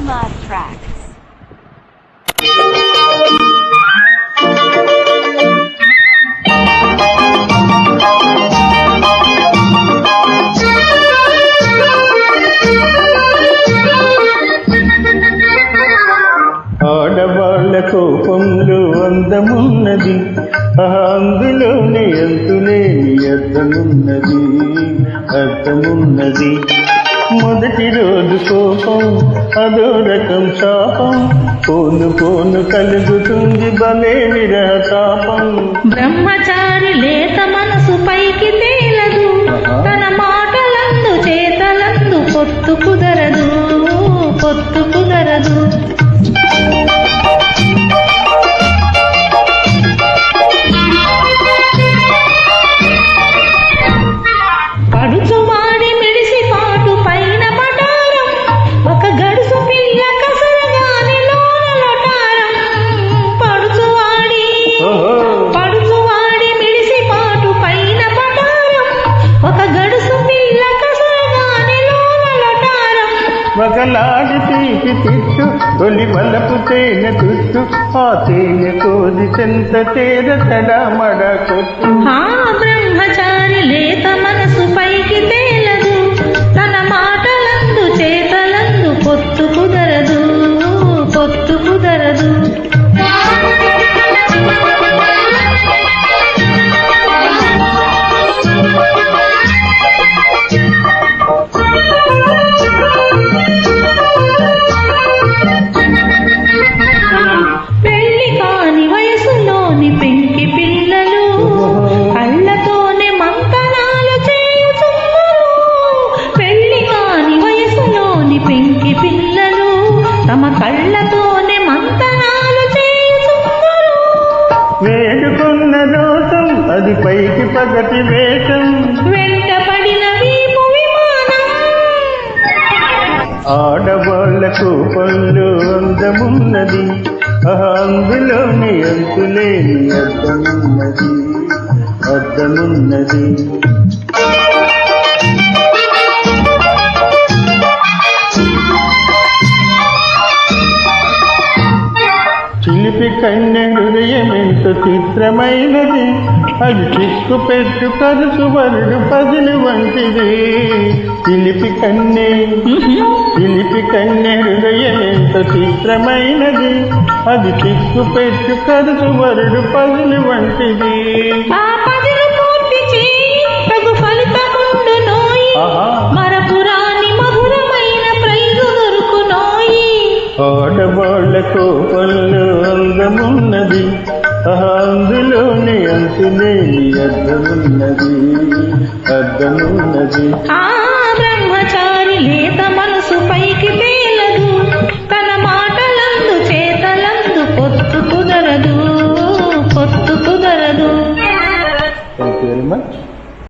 MR Tracks. ఆడవాళ్ళ కోపంలో అందమున్నది ఆ అందులోనే అంతులేని అర్థమున్నది అర్థమున్నది మొదటి రోజు కోపం అదో రకం శాపం. పోను పోను కలుగుతుంది బలే విరహతాపం బ్రహ్మచారి లేత ఒకలాడి తీపి తిట్టు తొలి వలపు తేనె తుట్టు ఆ తేనె కోది చెంత తేర తడమడ కొట్టు. పగటి వేషం వెంట పడిన వీపు విమానం. ఆడవాళ్ళకు పళ్ళు అందమున్నది. అందులోని అంతులేని అర్థమున్నది. అర్థమున్నది. చిలిపి కన్య హృదయం ఎంత చిత్రమైనది? అది చిక్కు పెట్టు కలుసు వరుడు పదులు వంటిది. చిలిపి కన్యే చిలిపి కన్య హృదయం ఎంత చిత్రమైనది? అది చిక్కు పెట్టు కలుసు వరుడు పదులు వంటిది. ఆహా. ఆడవాళ్ళకు పళ్ళు అందమున్నది. ఆ అందులోని అంతులేని అర్థమున్నది. అర్థమున్నది.